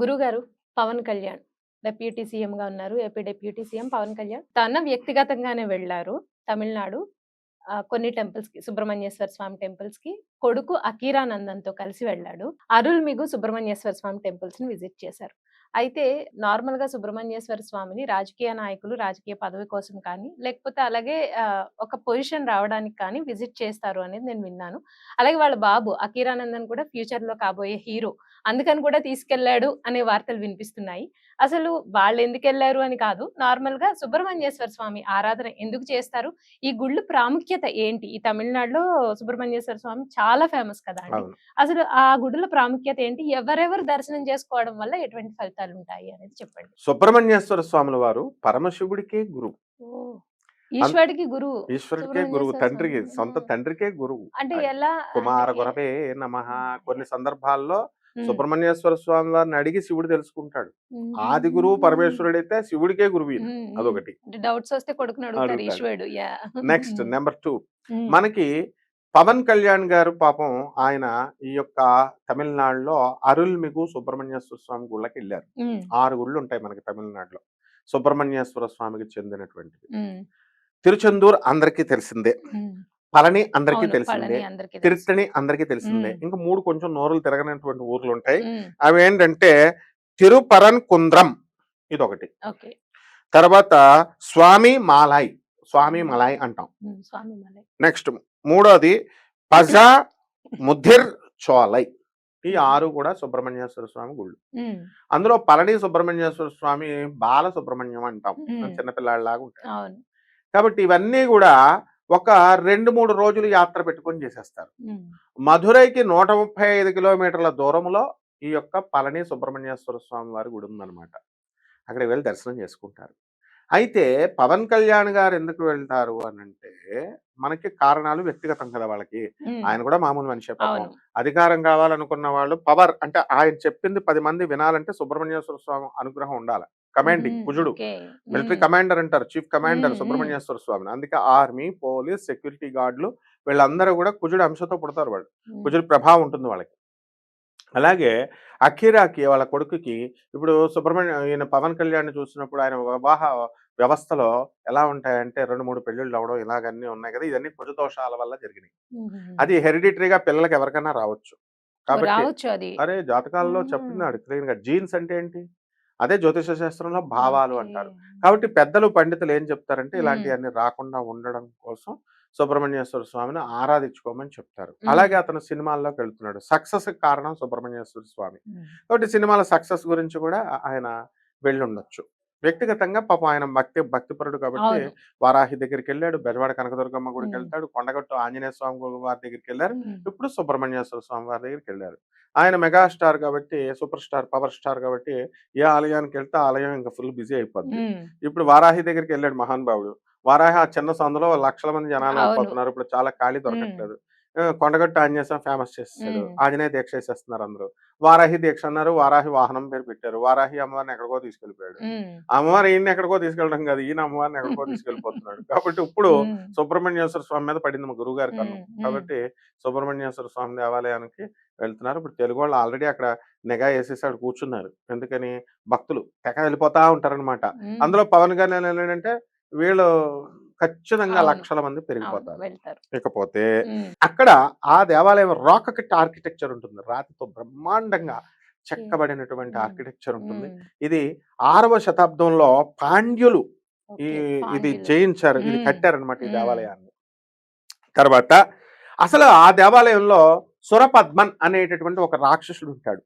గురుగారు Pawan Kalyan. Deputy CM గా ఉన్నారు AP deputy CM Pawan Kalyan. తన వ్యక్తిగతంగానే వెళ్ళారు తమిళనాడు. ఆ, కొన్ని టెంపుల్స్కి సుబ్రహ్మణ్యేశ్వర స్వామి టెంపుల్స్కి కొడుకు అకీరానందన్తో కలిసి వెళ్ళాడు. అరుల్మిగు సుబ్రహ్మణ్యేశ్వర స్వామి టెంపుల్స్ని విజిట్ చేశారు. అయితే నార్మల్గా సుబ్రహ్మణ్యేశ్వర స్వామిని రాజకీయ నాయకులు రాజకీయ పదవి కోసం కానీ లేకపోతే అలాగే ఒక పొజిషన్ రావడానికి కానీ విజిట్ చేస్తారు అనేది నేను విన్నాను. అలాగే వాళ్ళ బాబు అకీరానందన్ కూడా ఫ్యూచర్లో కాబోయే హీరో అందుకని కూడా తీసుకెళ్ళాడు అనే వార్తలు వినిపిస్తున్నాయి. అసలు వాళ్ళు ఎందుకు వెళ్ళారు అని కాదు నార్మల్గా సుబ్రహ్మణ్యేశ్వర స్వామి ఆరాధన ఎందుకు చేస్తారు? ఈ గుళ్ళు ప్రాముఖ్యత ఏంటి? ఈ తమిళనాడులో సుబ్రహ్మణ్యేశ్వర స్వామి చాలా ఫేమస్ కదా అండి. అసలు ఆ గుడుల ప్రాముఖ్యత ఏంటి? ఎవరెవరు దర్శనం చేసుకోవడం వల్ల ఎటువంటి ఫలితాలు ఉంటాయి అనేది చెప్పండి. సుబ్రహ్మణ్యేశ్వర స్వాముల వారు పరమశివుడికే గురువు. ఈశ్వరుడికి గురువు. ఈశ్వరుడికే గురువు తండ్రికి. సొంత. తండ్రికే గురువు. అంటే. ఎలా కుమార గురవే నమ కొన్ని సందర్భాల్లో సుబ్రహ్మణ్యేశ్వర స్వామి వారిని అడిగి శివుడు తెలుసుకుంటాడు. ఆది గురువు ఉమ్, పరమేశ్వరుడైతే శివుడికే గురువు. అదొకటి. డౌట్స్ వస్తే కొడుకుని అడుగుతారు అడుగుతాడు. ఈశ్వరుడు. యా. Next number two. మనకి పవన్ కళ్యాణ్ గారు పాపం ఆయన ఈ యొక్క తమిళనాడులో అరుల్మిగు సుబ్రహ్మణ్యేశ్వర స్వామి గుళ్ళకి వెళ్ళారు ఆరు గుళ్ళు ఉంటాయి మనకి తమిళనాడులో. సుబ్రహ్మణ్యేశ్వర స్వామికి చెందినటువంటివి. ఉమ్, తిరుచెందూర్ అందరికీ తెలిసిందే. పళని అందరికీ తెలిసిందే. పళని అందరికీ తెలిసిందే. ఇంకా మూడు కొంచెం నోరులు తిరగనటువంటి ఊర్లు ఉంటాయి అవి ఏంటంటే తిరుపరన్ కుంద్రం ఇదొకటి. ఓకే. తర్వాత స్వామి మాలాయ్ స్వామి మలాయ్ అంటాం. నెక్స్ట్ మూడోది పజా ముధిర్ చోలై. ఈ ఆరు కూడా సుబ్రహ్మణ్యేశ్వర స్వామి గుళ్ళు. అందులో పళని సుబ్రహ్మణ్యేశ్వర స్వామి బాల సుబ్రహ్మణ్యం అంటాం. చిన్నపిల్లాడిలాగా ఉంటాయి కాబట్టి ఇవన్నీ కూడా ఒక రెండు మూడు రోజులు యాత్ర పెట్టుకొని చేసేస్తారు. మధురైకి నూట ముప్పై ఐదు కిలోమీటర్ల దూరంలో ఈ యొక్క పళని సుబ్రహ్మణ్యేశ్వర స్వామి వారి గుడి ఉందన్నమాట. అక్కడికి వెళ్ళి దర్శనం చేసుకుంటారు. అయితే పవన్ కళ్యాణ్ గారు ఎందుకు వెళ్తారు అని అంటే మనకి కారణాలు వ్యక్తిగతం కదా వాళ్ళకి. ఆయన కూడా మామూలు మనిషే పాపం. అవును. అధికారం కావాలనుకున్న వాళ్ళు పవర్ అంటే ఆయన చెప్పింది పది మంది వినాలంటే సుబ్రహ్మణ్యేశ్వర స్వామి అనుగ్రహం ఉండాలి. కమాండింగ్ కుజుడు. మిలిటరీ కమాండర్ అంటారు చీఫ్ కమాండర్ సుబ్రహ్మణ్యేశ్వర స్వామిని. అందుకే ఆర్మీ పోలీస్ సెక్యూరిటీ గార్డులు వీళ్ళందరూ కూడా కుజుడు అంశతో పుడతారు వాళ్ళు. కుజుడు ప్రభావం ఉంటుంది వాళ్ళకి. అలాగే అఖీరాకి వాళ్ళ కొడుకుకి ఇప్పుడు సుబ్రహ్మణ్య ఈయన పవన్ కళ్యాణ్ చూసినప్పుడు ఆయన వివాహ వ్యవస్థలో ఎలా ఉంటాయంటే రెండు మూడు పెళ్ళిళ్ళు అవడం ఇలాగన్నీ ఉన్నాయి కదా! ఇవన్నీ కుజ దోషాల వల్ల జరిగినాయి. అది హెరిడిటరీగా పిల్లలకి ఎవరికైనా రావచ్చు. కాబట్టి అరే! జాతకాల్లో. చెప్తున్నాడు క్లీన్గా జీన్స్ అంటే ఏంటి? అదే జ్యోతిష శాస్త్రంలో భావాలు. అంటారు. కాబట్టి పెద్దలు పండితులు ఏం చెప్తారంటే. ఇలాంటివన్నీ రాకుండా ఉండడం కోసం సుబ్రహ్మణ్యేశ్వర స్వామిని ఆరాధించుకోమని చెప్తారు. అలాగే అతను సినిమాల్లోకి వెళ్తున్నాడు. సక్సెస్ కారణం సుబ్రహ్మణ్యేశ్వర స్వామి. కాబట్టి సినిమాల సక్సెస్ గురించి కూడా ఆయన వెళ్ళుండొచ్చు. వ్యక్తిగతంగా పాపం ఆయన భక్తి భక్తిపరుడు కాబట్టి వారాహి దగ్గరికి వెళ్ళాడు బెజవాడ కనకదుర్గమ్మ గుడికి. వెళ్తాడు. కొండగట్టు ఆంజనేయ స్వామి వారి దగ్గరికి వెళ్ళారు ఇప్పుడు సుబ్రహ్మణ్యేశ్వర స్వామి వారి దగ్గరికి వెళ్ళారు ఆయన మెగాస్టార్ కాబట్టి సూపర్ స్టార్ పవర్ స్టార్ కాబట్టి ఏ ఆలయానికి వెళ్తే ఆలయం ఇంకా ఫుల్ బిజీ అయిపోద్ది. ఉమ్, ఇప్పుడు వారాహి దగ్గరికి వెళ్ళాడు మహానుభావుడు. వారాహి ఆ చిన్న సందులో లక్షల మంది జనాలు. అయిపోతున్నారు ఇప్పుడు చాలా ఖాళీ దొరకట్లేదు. కొండగట్టు ఆంజనేయ స్వామి ఫేమస్ చేసేసాడు మ్మ్. ఆంజనేయ దీక్ష చేసేస్తున్నారు అందరూ. వారాహి దీక్ష అన్నారు. వారాహి వాహనం పేరు పెట్టారు. వారాహి అమ్మవారిని ఎక్కడికో తీసుకెళ్ళిపోయాడు అమ్మవారు ఈయన ఎక్కడికో తీసుకెళ్ళడం కాదు. ఈయన అమ్మవారిని ఎక్కడికో తీసుకెళ్ళిపోతున్నాడు కాబట్టి ఇప్పుడు సుబ్రహ్మణ్యేశ్వర స్వామి మీద పడింది మా గురువు గారి కన్ను. కాబట్టి సుబ్రహ్మణ్యేశ్వర స్వామి దేవాలయానికి వెళ్తున్నారు. ఇప్పుడు తెలుగు వాళ్ళు ఆల్రెడీ అక్కడ నిఘా వేసేసి అక్కడ కూర్చున్నారు. ఎందుకని? భక్తులు తెగ వెళ్ళిపోతా ఉంటారన్నమాట. ఉమ్, అందులో పవన్ కళ్యాణ్ ఏంటంటే వీళ్ళు ఖచ్చితంగా. లక్షల మంది పెరిగిపోతారు. ఇకపోతే అక్కడ ఆ దేవాలయం రాక్ కట్ ఆర్కిటెక్చర్ ఉంటుంది. రాతితో బ్రహ్మాండంగా చెక్కబడినటువంటి. ఆర్కిటెక్చర్ ఉంటుంది. ఇది ఆరవ శతాబ్దంలో పాండ్యులు ఈ ఇది. జయించారు ఇది. కట్టారనమాట ఈ. దేవాలయాన్ని. తర్వాత అసలు ఆ దేవాలయంలో సురపద్మన్ అనేటటువంటి ఒక రాక్షసుడు ఉంటాడు.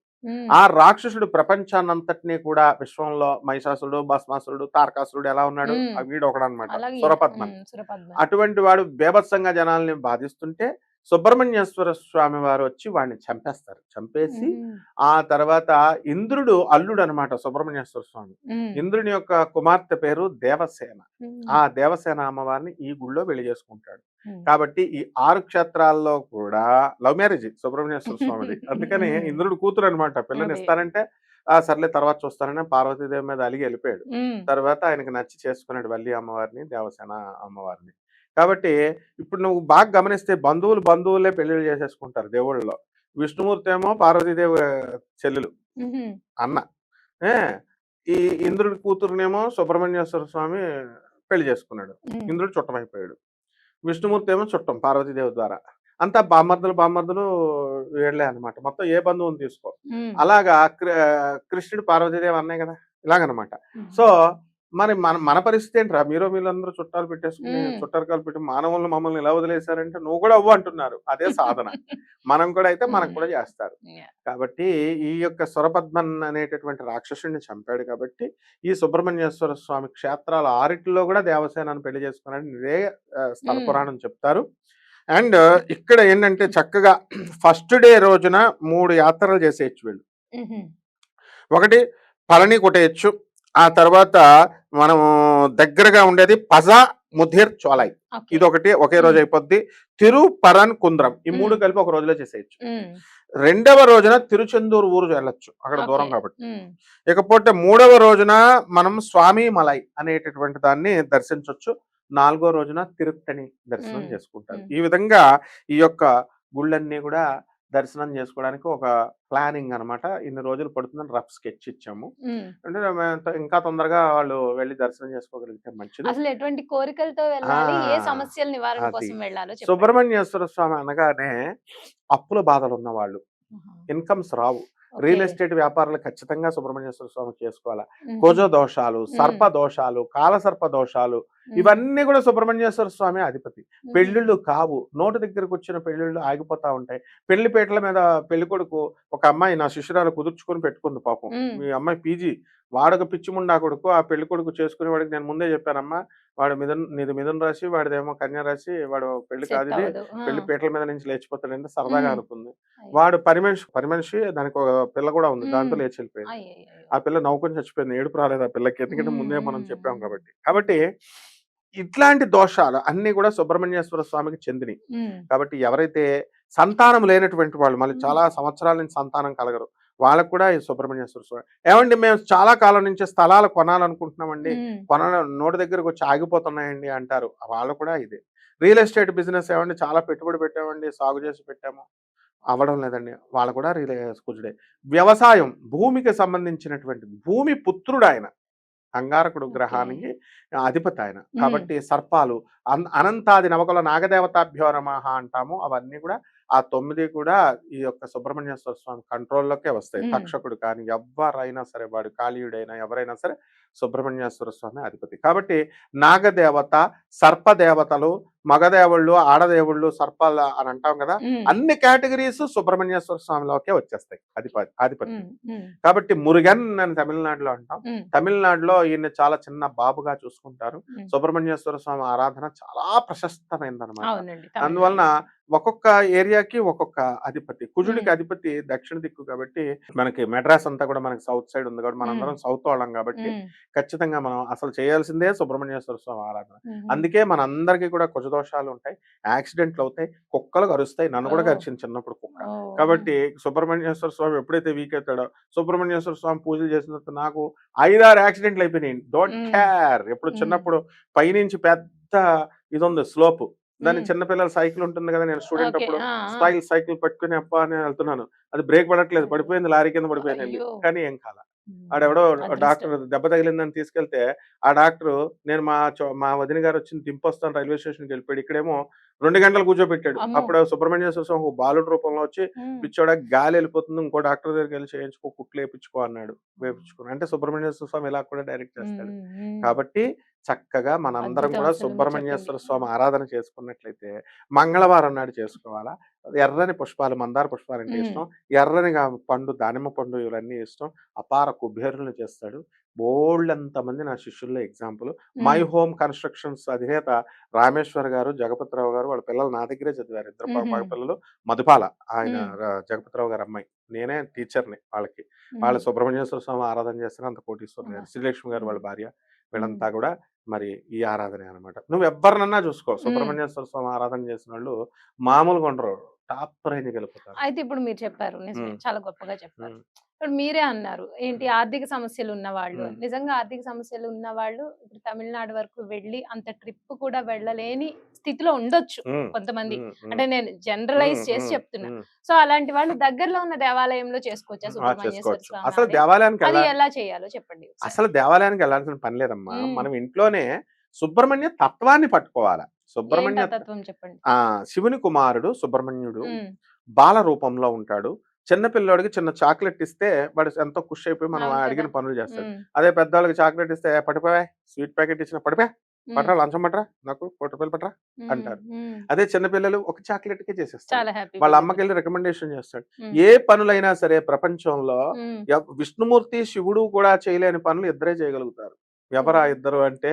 ఆ రాక్షసుడు ప్రపంచాన్నంతటినీ కూడా విశ్వంలో మహిషాసురుడు భస్మాసురుడు తారకాసురుడు ఎలా ఉన్నాడు? వీడు ఒకడనమాట సురపద్మన్. అటువంటి వాడు బేభత్సంగా జనాల్ని బాధిస్తుంటే సుబ్రహ్మణ్యేశ్వర స్వామి వారు వచ్చి వాడిని చంపేస్తారు. చంపేసి ఆ తర్వాత ఇంద్రుడు అల్లుడు అనమాట సుబ్రహ్మణ్యేశ్వర స్వామి. ఇంద్రుని యొక్క కుమార్తె పేరు దేవసేన. ఆ దేవసేన అమ్మవారిని ఈ గుళ్ళో పెళ్ళి చేసుకుంటాడు. కాబట్టి ఈ ఆరు క్షేత్రాల్లో కూడా లవ్ మ్యారేజ్ సుబ్రహ్మణ్యేశ్వర స్వామిది. అందుకని ఇంద్రుడు కూతురు అనమాట పిల్లని అదే. ఇస్తారంటే ఆ సర్లే తర్వాత చూస్తానని పార్వతీదేవి మీద అలిగి వెళ్ళిపోయాడు. తర్వాత ఆయనకి నచ్చి చేసుకున్నాడు వల్లి అమ్మవారిని దేవసేన అమ్మవారిని. కాబట్టి ఇప్పుడు నువ్వు బాగా గమనిస్తే బంధువులు బంధువులే పెళ్ళిళ్ళు చేసేసుకుంటారు దేవుళ్ళలో. విష్ణుమూర్తి ఏమో పార్వతీదేవి చెల్లెలు అన్న. ఏ ఈ ఇంద్రుడి కూతురునేమో సుబ్రహ్మణ్యేశ్వర స్వామి పెళ్ళి చేసుకున్నాడు. ఇంద్రుడు చుట్టమైపోయాడు విష్ణుమూర్తి ఏమో చుట్టం పార్వతీదేవి ద్వారా. అంతా బామ్మర్దులు బామ్మర్దులు వీళ్ళే అన్నమాట. మొత్తం ఏ బంధువుని తీసుకో. అలాగా కృ- కృష్ణుడు పార్వతీదేవి అన్నాయి కదా? ఇలాగనమాట. సో మరి మన మన పరిస్థితి ఏంట్రా మీరు మీరందరూ చుట్టాలు పెట్టేసుకుని. చుట్టాలు పెట్టి మానవులను మమ్మల్ని ఇలా వదిలేశారంటే నువ్వు కూడా అవ్వు అంటున్నారు అదే సాధన మనం కూడా అయితే మనకు. కూడా చేస్తారు. కాబట్టి ఈ యొక్క సురపద్మన్ అనేటటువంటి రాక్షసుడిని చంపాడు కాబట్టి ఈ సుబ్రహ్మణ్యేశ్వర స్వామి క్షేత్రాల ఆరిటిలో కూడా దేవసేనని పెళ్ళి చేసుకున్నాడని ఇదే స్థల. పురాణం చెప్తారు అండ్ ఇక్కడ ఏంటంటే చక్కగా ఫస్ట్ డే రోజున మూడు యాత్రలు చేసేయచ్చు వీళ్ళు ఒకటి పళని కొట్టేయచ్చు ఆ తర్వాత మనం దగ్గరగా ఉండేది పజ ముధిర్ చోలై. ఇది ఒకటి ఒకే రోజు అయిపోద్ది. తిరు పరన్ కుంద్రం. ఈ మూడు. కలిపి ఒక రోజులో చేసేయచ్చు. రెండవ రోజున తిరుచెందూరు ఊరు వెళ్ళొచ్చు. అక్కడ దూరం. కాబట్టి. ఇకపోతే మూడవ రోజున మనం స్వామి మలై అనేటటువంటి దాన్ని దర్శించవచ్చు నాలుగో రోజున తిరుత్తని దర్శనం. చేసుకుంటారు. ఈ విధంగా ఈ యొక్క గుళ్ళన్నీ కూడా దర్శనం చేసుకోవడానికి ఒక ప్లానింగ్ అన్నమాట. ఇన్ని రోజులు పడుతుందని రఫ్ స్కెచ్ ఇచ్చాము. అంటే ఇంకా తొందరగా వాళ్ళు వెళ్ళి దర్శనం చేసుకోగలిగితే మంచిది. అసలు ఎటువంటి కోరికలతో వెళ్ళాలి? ఏ ఆ, సమస్యల నివారణ అది. కోసం వెళ్ళాలో చెప్పండి. సుబ్రహ్మణ్యేశ్వర స్వామి అనగానే అప్పుల బాధలు ఉన్న వాళ్ళు ఇన్కమ్స్ రావు. రియల్ ఎస్టేట్ వ్యాపారాలు ఖచ్చితంగా సుబ్రహ్మణ్యేశ్వర స్వామి చేసుకోవాలా? కుజ దోషాలు సర్ప దోషాలు కాలసర్ప దోషాలు ఉమ్, ఇవన్నీ కూడా సుబ్రహ్మణ్యేశ్వర స్వామి అధిపతి. పెళ్ళిళ్ళు కావు. నోటి దగ్గరకు వచ్చిన పెళ్ళిళ్ళు ఆగిపోతా ఉంటాయి. పెళ్ళి పీటల మీద పెళ్ళి కొడుకు ఒక అమ్మాయి నా శిష్యురాలు కుదుర్చుకొని పెట్టుకుంది పాపం. మీ అమ్మాయి పీజీ. వాడొక పిచ్చి ముండా కొడుకు. ఆ పెళ్ళి కొడుకు చేసుకునే వాడికి నేను ముందే చెప్పానమ్మా. వాడు మిథున్ నీది మిథున్ రాశి వాడిదేమో కన్యా రాశి వాడు పెళ్ళి కాదు పెళ్ళి పీటల మీద నుంచి లేచిపోతాడంటే సరదాగా. అనుకుంది. వాడు పని మనిషి పని మనిషి దానికి ఒక పిల్ల కూడా ఉంది. దాంతో. లేచి వెళ్ళిపోయింది. ఆ పిల్ల నవ్వుకొని చచ్చిపోయింది. ఏడుపు రాలేదు ఆ పిల్లకి. ఎందుకంటే ముందే మనం చెప్పాం. కాబట్టి. కాబట్టి ఇట్లాంటి దోషాలు అన్ని కూడా సుబ్రహ్మణ్యేశ్వర స్వామికి చెందినవి కాబట్టి ఎవరైతే సంతానం లేనటువంటి వాళ్ళు మళ్ళీ చాలా. సంవత్సరాల నుంచి సంతానం కలగరు. వాళ్ళకు కూడా ఈ సుబ్రహ్మణ్యేశ్వర స్వామి ఏమండి మేము చాలా కాలం నుంచి స్థలాలు కొనాలనుకుంటున్నామండి కొన నోటి దగ్గరకు వచ్చి ఆగిపోతున్నాయండి అంటారు. వాళ్ళు కూడా ఇదే. రియల్ ఎస్టేట్ బిజినెస్ ఏమండి చాలా పెట్టుబడి పెట్టామండి సాగు చేసి పెట్టాము. అవ్వడం లేదండి. వాళ్ళు కూడా రియల్ కుజుడే. వ్యవసాయం భూమికి సంబంధించినటువంటి భూమి పుత్రుడు ఆయన. అంగారకుడు. గ్రహానికి అధిపతి ఆయన కాబట్టి సర్పాలు అన్- అనంతాది నవకుల నాగదేవతాభ్యో నమః అంటాము అవన్నీ కూడా ఆ తొమ్మిది కూడా ఈ యొక్క సుబ్రహ్మణ్యేశ్వర స్వామి కంట్రోల్లోకే వస్తాయి. తక్షకుడు కానీ ఎవరైనా సరే వాడు కాళీయుడైనా ఎవరైనా సరే సుబ్రహ్మణ్యేశ్వర స్వామి అధిపతి. కాబట్టి నాగదేవత సర్పదేవతలు మగదేవుళ్ళు ఆడదేవుళ్ళు సర్పాల అని అంటాం కదా అన్ని కేటగిరీస్ సుబ్రహ్మణ్యేశ్వర స్వామిలోకే వచ్చేస్తాయి అధిపతి. ఉమ్, కాబట్టి మురుగన్ అని తమిళనాడులో అంటాం. తమిళనాడులో ఈయన చాలా చిన్న బాబుగా చూసుకుంటారు. సుబ్రహ్మణ్యేశ్వర స్వామి ఆరాధన చాలా ప్రశస్తమైందనమాట అవునండి అందువలన ఒక్కొక్క ఏరియాకి ఒక్కొక్క అధిపతి. కుజుడికి. అధిపతి దక్షిణ దిక్కు కాబట్టి మనకి మెడ్రాస్ అంతా కూడా మనకి సౌత్ సైడ్ ఉంది కాబట్టి మనందరం సౌత్ వాళ్ళం కాబట్టి ఖచ్చితంగా మనం అసలు చేయాల్సిందే సుబ్రహ్మణ్యేశ్వర స్వామి ఆరాధన. అందుకే మనందరికీ కూడా కుజదోషాలు ఉంటాయి యాక్సిడెంట్లు అవుతాయి కుక్కలు కరుస్తాయి నన్ను కూడా. కరిచింది చిన్నప్పుడు కుక్క. కాబట్టి సుబ్రహ్మణ్యేశ్వర స్వామి ఎప్పుడైతే వీక్ అవుతాడో సుబ్రహ్మణ్యేశ్వర స్వామి పూజలు చేసిన తర్వాత నాకు ఐదారు యాక్సిడెంట్లు అయిపోయినాయి. డోంట్. కేర్ ఎప్పుడు. చిన్నప్పుడు పైనుంచి పెద్ద ఇది ఉంది స్లోప్ దాని. చిన్నపిల్లల సైకిల్ ఉంటుంది కదా నేను స్టూడెంట్ అప్పుడు. స్టైల్ సైకిల్ పట్టుకుని అప్ప అని వెళ్తున్నాను. అది బ్రేక్ పడట్లేదు పడిపోయింది లారీ కింద పడిపోయింది. కానీ ఏం కాల. ఆడెవడో. డాక్టర్ దెబ్బ తగిలిందని తీసుకెళ్తే ఆ డాక్టర్ నేను మా మా వదిన గారు వచ్చి దింపొస్తాను రైల్వే స్టేషన్కి వెళ్ళిపోయాడు ఇక్కడేమో రెండు గంటలు కూర్చోబెట్టాడు. అప్పుడు సుబ్రహ్మణ్యేశ్వర స్వామి ఒక బాలుడు రూపంలో వచ్చి పిచ్చోడ గాలి వెళ్ళిపోతుంది ఇంకో డాక్టర్ దగ్గరికి వెళ్ళి చేయించుకో కుట్లు వేయించుకో అన్నాడు. వేయించుకో అంటే సుబ్రహ్మణ్యేశ్వర స్వామి ఇలా కూడా డైరెక్ట్ చేస్తాడు. కాబట్టి చక్కగా మనందరం కూడా సుబ్రహ్మణ్యేశ్వర. స్వామి ఆరాధన చేసుకున్నట్లయితే మంగళవారం నాడు చేసుకోవాలా? ఎర్రని పుష్పాలు మందార పుష్పాలు అంటే. ఇష్టం. ఎర్రని పండు దానిమ్మ పండు ఇవన్నీ ఇష్టం. అపార కుబేరులను చేస్తాడు. బోల్డ్ మంది నా శిష్యుల్లో ఎగ్జాంపుల్. My home. కన్స్ట్రక్షన్స్ అధినేత రామేశ్వర్ గారు జగపతిరావు గారు వాళ్ళ పిల్లలు నా దగ్గరే చదివారు. ఇద్దరు. పిల్లలు. మధుపాల ఆయన జగపతిరావు గారు అమ్మాయి. నేనే టీచర్ని వాళ్ళకి. వాళ్ళ సుబ్రహ్మణ్యేశ్వర స్వామి ఆరాధన చేస్తారు. అంత కోటీశ్వరులు ఆహా. శ్రీలక్ష్మి గారు వాళ్ళ. భార్య వీళ్ళంతా కూడా మరి ఈ ఆరాధన అనమాట. నువ్వు ఎవరినన్నా చూసుకో. సుబ్రహ్మణ్యేశ్వర స్వామి ఆరాధన చేసిన వాళ్ళు మామూలుగా ఉండరు. టాప్ రేంజ్ గెలుపుతారు అయితే ఇప్పుడు మీరు చెప్పారు. చాలా గొప్పగా చెప్పారు. ఇప్పుడు మీరే అన్నారు. ఏంటి? ఆర్థిక సమస్యలు ఉన్న వాళ్ళు ఉమ్. నిజంగా ఆర్థిక సమస్యలు ఉన్న వాళ్ళు ఇప్పుడు తమిళనాడు వరకు వెళ్ళి అంత ట్రిప్ కూడా వెళ్ళలేని స్థితిలో ఉండొచ్చు కొంతమంది. అంటే నేను జనరలైజ్ చేసి చెప్తున్నా. సో అలాంటి వాళ్ళు దగ్గరలో ఉన్న దేవాలయంలో చేసుకోవచ్చా? అసలు? దేవాలయానికి అది ఎలా చేయాలో చెప్పండి. అసలు దేవాలయానికి వెళ్ళాల్సిన పని లేదమ్మా. మ్మ్. మనం ఇంట్లోనే సుబ్రహ్మణ్య తత్వాన్ని పట్టుకోవాలి. సుబ్రహ్మణ్య తత్వం చెప్పండి? ఆ శివుని కుమారుడు సుబ్రహ్మణ్యుడు బాల రూపంలో ఉంటాడు. చిన్న పిల్లోడికి చిన్న చాక్లెట్ ఇస్తే వాడు ఎంతో ఖుషి అయిపోయి మనం. అడిగిన పనులు చేస్తాడు. అదే పెద్దవాళ్ళకి చాక్లెట్ ఇస్తే పడిపోయా స్వీట్ ప్యాకెట్ ఇచ్చిన పడిపోయా పట్రా లంచం పట్రా నాకు కోటి రూపాయలు పట్రా అంటారు. అదే చిన్న పిల్లలు ఒక చాక్లెట్ కే చేసేస్తారు వాళ్ళ అమ్మకి వెళ్ళి రికమెండేషన్ చేస్తాడు. ఏ పనులైనా సరే ప్రపంచంలో విష్ణుమూర్తి శివుడు కూడా చేయలేని పనులు ఇద్దరే చేయగలుగుతారు. ఎవరా. ఇద్దరు అంటే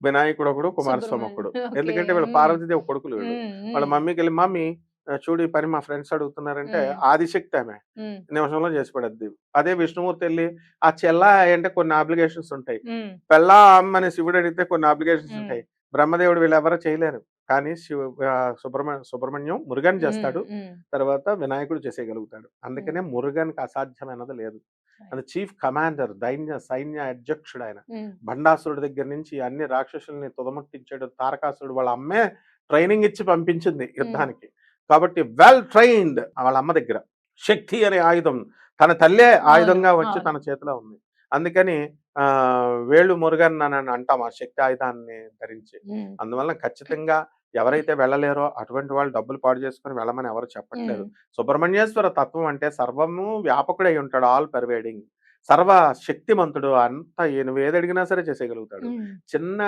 వినాయకుడు ఒకడు కుమారస్వామి ఒకడు. ఎందుకంటే వీళ్ళ. పార్వతీదేవి కొడుకులు వీళ్ళు. వాళ్ళ మమ్మీకి వెళ్ళి మమ్మీ చూడు ఈ పని మా ఫ్రెండ్స్ అడుగుతున్నారంటే. ఆదిశక్తి ఆమె నిమిషంలో చేసి పడద్ది. అదే విష్ణుమూర్తి వెళ్ళి ఆ చెల్ల అంటే కొన్ని అప్లికేషన్స్ ఉంటాయి. పెళ్ళా అమ్మని శివుడు అడిగితే కొన్ని అప్లికేషన్స్. ఉంటాయి. బ్రహ్మదేవుడు వీళ్ళు ఎవరు చేయలేరు. కానీ శివ సుబ్రహ్మణ్యం సుబ్రహ్మణ్యం మురుగన్ చేస్తాడు. తర్వాత వినాయకుడు చేసేయగలుగుతాడు. అందుకనే మురుగన్కి అసాధ్యమైనది లేదు. అది చీఫ్ కమాండర్ దైన్య సైన్య అధ్యక్షుడు ఆయన. బండాసురుడి దగ్గర నుంచి అన్ని రాక్షసుల్ని తుదముట్టించాడు. తారకాసురుడు వాళ్ళ అమ్మే ట్రైనింగ్ ఇచ్చి పంపించింది యుద్ధానికి. కాబట్టి వెల్ ట్రైన్డ్ వాళ్ళ అమ్మ దగ్గర. శక్తి అనే ఆయుధం. తన తల్లే ఆయుధంగా వచ్చి. తన చేతిలో ఉంది. అందుకని ఆ వేళ్ళు మురుగన్ అని అంటాం ఆ శక్తి ఆయుధాన్ని ధరించి. అందువల్ల ఖచ్చితంగా ఎవరైతే వెళ్ళలేరో అటువంటి వాళ్ళు డబ్బులు పాడు చేసుకుని వెళ్ళమని ఎవరు చెప్పట్లేదు. సుబ్రహ్మణ్యేశ్వర తత్వం అంటే సర్వము వ్యాపకుడై ఉంటాడు. ఆల్ పర్వేడింగ్ సర్వ శక్తిమంతుడు అంత నువ్వు ఏది అడిగినా సరే చేసేయగలుగుతాడు. చిన్న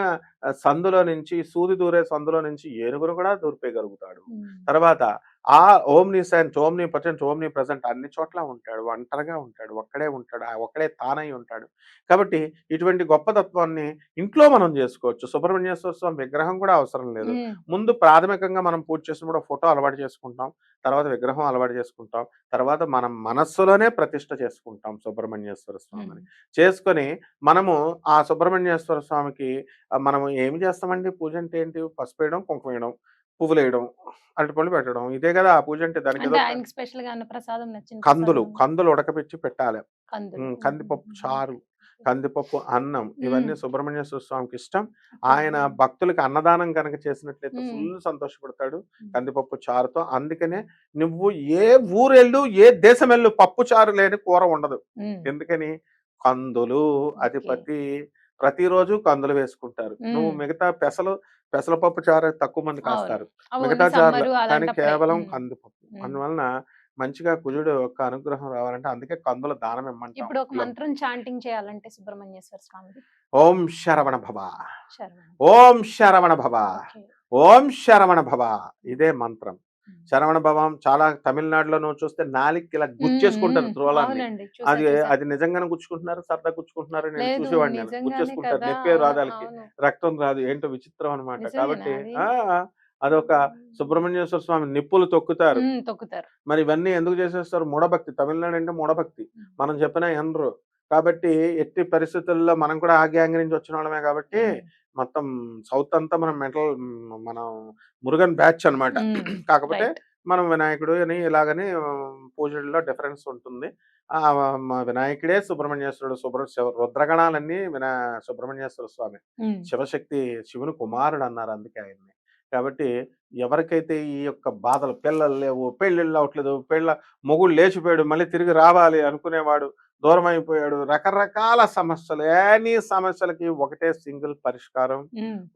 సందులో నుంచి సూది దూరే సందులో నుంచి ఏనుగును కూడా దూరిపేయగలుగుతాడు. తర్వాత ఆ omniscient omni percent omnipresent అన్ని చోట్ల ఉంటాడు. ఒంటరిగా ఉంటాడు. ఒక్కడే ఉంటాడు. ఆ ఒక్కడే తానై ఉంటాడు. కాబట్టి ఇటువంటి గొప్ప తత్వాన్ని ఇంట్లో మనం చేసుకోవచ్చు. సుబ్రహ్మణ్యేశ్వర స్వామి విగ్రహం కూడా అవసరం లేదు. ముందు ప్రాథమికంగా మనం పూజ చేసినప్పుడు ఫోటో అలవాటు చేసుకుంటాం. తర్వాత విగ్రహం అలవాటు చేసుకుంటాం. తర్వాత మనం మనస్సులోనే ప్రతిష్ట చేసుకుంటాం సుబ్రహ్మణ్యేశ్వర స్వామిని. చేసుకొని మనము ఆ సుబ్రహ్మణ్యేశ్వర స్వామికి మనం ఏం చేస్తామండి? పూజ అంటే ఏంటి? పసుపు వేయడం కుంకుమ వేయడం. పువ్వులు వేయడం అరటిపళ్ళు పెట్టడం ఇదే కదా ఆ పూజ అంటే దానికి అంటే ఏదో ఆయనకి స్పెషల్గా అన్న ప్రసాదం నచ్చిన కందులు. కందులు ఉడకబెట్టి పెట్టాలి. ఉమ్, కందిపప్పు చారు కందిపప్పు అన్నం ఇవన్నీ సుబ్రహ్మణ్యేశ్వర స్వామికి ఇష్టం. ఆయన భక్తులకి అన్నదానం కనుక చేసినట్లయితే మ్మ్. ఫుల్ సంతోషపడతాడు. కందిపప్పు చారుతో. అందుకనే నువ్వు ఏ ఊరెళ్ళు ఏ దేశం వెళ్ళు పప్పు చారు లేని కూర ఉండదు. ఎందుకని? కందులు. అధిపతి ప్రతిరోజు కందులు వేసుకుంటారు. నువ్వు మ్మ్. మిగతా పెసలు పెసలపప్పు చారు తక్కువ మంది. కాస్తారు మిగతా చారులు సమ్మరు కానీ. కేవలం కందిపప్పు. అందువలన మంచిగా కుజుడు యొక్క అనుగ్రహం రావాలంటే అందుకే కందుల దానం ఇమ్మంటాం ఇప్పుడు ఒక. మంత్రం చాంటింగ్ చేయాలంటే సుబ్రహ్మణ్యేశ్వర స్వామిది ఓం శరవణ భవ ఓం శరవణ భవ. ఓం శరవణ భవ ఇదే మంత్రం. శరవణ భవం చాలా తమిళనాడులో నువ్వు చూస్తే నాలికి ఇలా గుచ్చేసుకుంటారు త్రోలాన్ని. అది. అది నిజంగానే గుచ్చుకుంటున్నారు? సరదా గుచ్చుకుంటున్నారు? నేను చూసేవాడిని గుచ్చేసుకుంటారు. నెప్పే రాదు వాళ్ళకి అవును. రక్తం రాదు. ఏంటో విచిత్రం అనమాట కాబట్టి అదొక సుబ్రహ్మణ్యేశ్వర స్వామి నిప్పులు తొక్కుతారు. మరి ఇవన్నీ ఎందుకు చేసేస్తారు? మూఢభక్తి. తమిళనాడు అంటే మూఢభక్తి. మనం చెప్పినా ఎనరు కాబట్టి ఎట్టి పరిస్థితుల్లో మనం కూడా ఆ గ్యాంగ్ నుంచి వచ్చిన వాళ్ళమే కాబట్టి మొత్తం సౌత్ అంతా మనం మెంటల్ మనం మురుగన్ బ్యాచ్ అన్నమాట. ఉమ్, కాకపోతే. మనం వినాయకుడు అని ఇలాగని పూజల్లో డిఫరెన్స్ ఉంటుంది. ఆ వినాయకుడే సుబ్రహ్మణ్యేశ్వరుడు సుబ్ర రుద్రగణాలన్నీ వినా సుబ్రహ్మణ్యేశ్వర స్వామి. శివశక్తి శివుని కుమారుడు అన్నారు అందుకే ఆయన్ని. కాబట్టి ఎవరికైతే ఈ యొక్క బాధలు పిల్లలు లేవు పెళ్ళిళ్ళు అవట్లేదు పెళ్ళ మొగుడు లేచిపోయాడు మళ్ళీ తిరిగి రావాలి అనుకునేవాడు దూరం అయిపోయాడు రకరకాల సమస్యలు ఎనీ సమస్యలకి ఒకటే సింగిల్ పరిష్కారం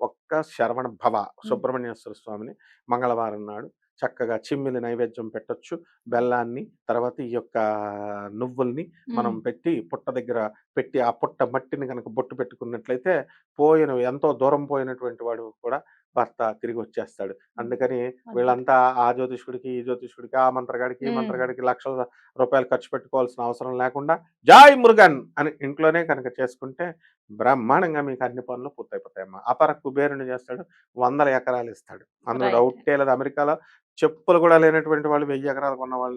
ఒక్క శరవణ భవ సుబ్రహ్మణ్యేశ్వర స్వామిని మంగళవారం నాడు చక్కగా చిమ్మిలి నైవేద్యం పెట్టొచ్చు. బెల్లాన్ని తర్వాత ఈ యొక్క నువ్వుల్ని మనం పెట్టి పుట్ట దగ్గర పెట్టి ఆ పుట్ట మట్టిని కనుక బొట్టు పెట్టుకున్నట్లయితే పోయిన ఎంతో దూరం పోయినటువంటి వాడు కూడా భర్త తిరిగి వచ్చేస్తాడు అందుకని వీళ్ళంతా ఆ జ్యోతిష్కుడికి ఈ జ్యోతిష్కుడికి ఆ మంత్రగాడికి ఈ. మంత్రగాడికి లక్షల రూపాయలు ఖర్చు పెట్టుకోవాల్సిన అవసరం లేకుండా జాయ్ మురుగన్ అని ఇంట్లోనే కనుక చేసుకుంటే బ్రహ్మాండంగా మీకు అన్ని పనులు పూర్తయిపోతాయమ్మా. అపర కుబేరుని చేస్తాడు వందల ఎకరాలు ఇస్తాడు. అందులో. డౌటే లేదు. అమెరికాలో చెప్పులు కూడా లేనటువంటి వాళ్ళు వెయ్యి ఎకరాలు కొన్న వాళ్ళు